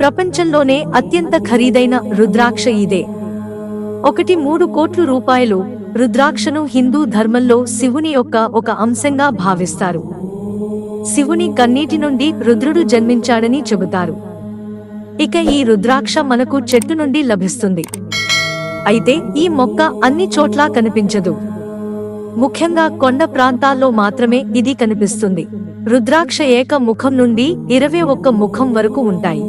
ప్రపంచంలోనే అత్యంత ఖరీదైన రుద్రాక్ష ఇదే. ఒకటి మూడు కోట్లు రూపాయలు రుద్రాక్షను హిందూ ధర్మంలో శివుని యొక్క ఒక అంశంగా భావిస్తారు. శివుని కన్నీటి నుండి రుద్రుడు జన్మించాడని చెబుతారు. ఇక ఈ రుద్రాక్ష మనకు చెట్టు నుండి లభిస్తుంది. అయితే ఈ మొక్క అన్ని చోట్లా కనిపించదు. ముఖ్యంగా కొండ ప్రాంతాల్లో మాత్రమే ఇది కనిపిస్తుంది. రుద్రాక్ష ఏక ముఖం నుండి ఇరవై ఒక్క ముఖం వరకు ఉంటాయి.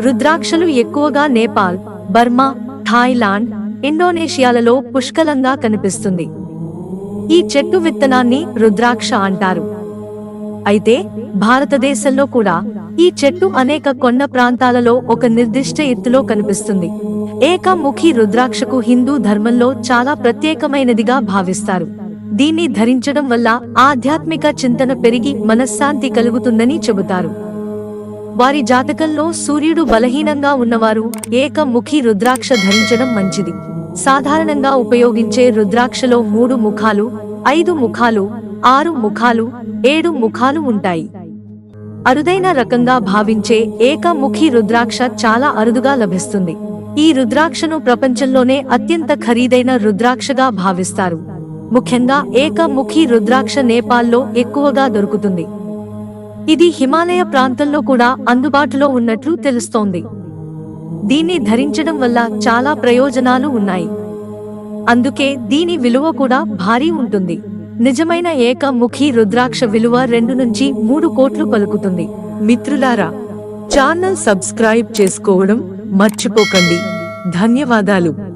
రుద్రాక్షలు ఎక్కువగా నేపాల్ బర్మా థాయిలాండ్ ఇండోనేషియాలలో పుష్కలంగా కనిపిస్తుంది. ఈ చెట్టు విత్తనాన్ని రుద్రాక్ష అంటారు. అయితే భారతదేశంలో కూడా ఈ చెట్టు అనేక కొండ ప్రాంతాలలో ఒక నిర్దిష్ట ఎత్తులో కనిపిస్తుంది. ఏకముఖి రుద్రాక్షకు హిందూ ధర్మంలో చాలా ప్రత్యేకమైనదిగా భావిస్తారు. దీన్ని ధరించడం వల్ల ఆధ్యాత్మిక చింతన పెరిగి మనశ్శాంతి కలుగుతుందని చెబుతారు. వారి జాతకంలో సూర్యుడు బలహీనంగా ఉన్నవారు ఏకముఖి రుద్రాక్ష ధరించడం మంచిది. సాధారణంగా ఉపయోగించే రుద్రాక్షలో మూడు ముఖాలు ఐదు ముఖాలు ఆరు ముఖాలు ఏడు ముఖాలు ఉంటాయి. అరుదైన రకంగా భావించే ఏకముఖి రుద్రాక్ష చాలా అరుదుగా లభిస్తుంది. ఈ రుద్రాక్షను ప్రపంచంలోనే అత్యంత ఖరీదైన రుద్రాక్షగా భావిస్తారు. ముఖ్యంగా ఏకముఖి రుద్రాక్ష నేపాల్లో ఎక్కువగా దొరుకుతుంది. ఇది హిమాలయ ప్రాంతంలో కూడా అందుబాటులో ఉన్నట్లు తెలుస్తోంది. దీన్ని ధరించడం వల్ల చాలా ప్రయోజనాలు ఉన్నాయి. అందుకే దీని విలువ కూడా భారీ ఉంటుంది. నిజమైన ఏకముఖి రుద్రాక్ష విలువ రెండు నుంచి మూడు కోట్లు పలుకుతుంది. మిత్రులారా ఛానల్ సబ్స్క్రైబ్ చేసుకోవడం మర్చిపోకండి. ధన్యవాదాలు.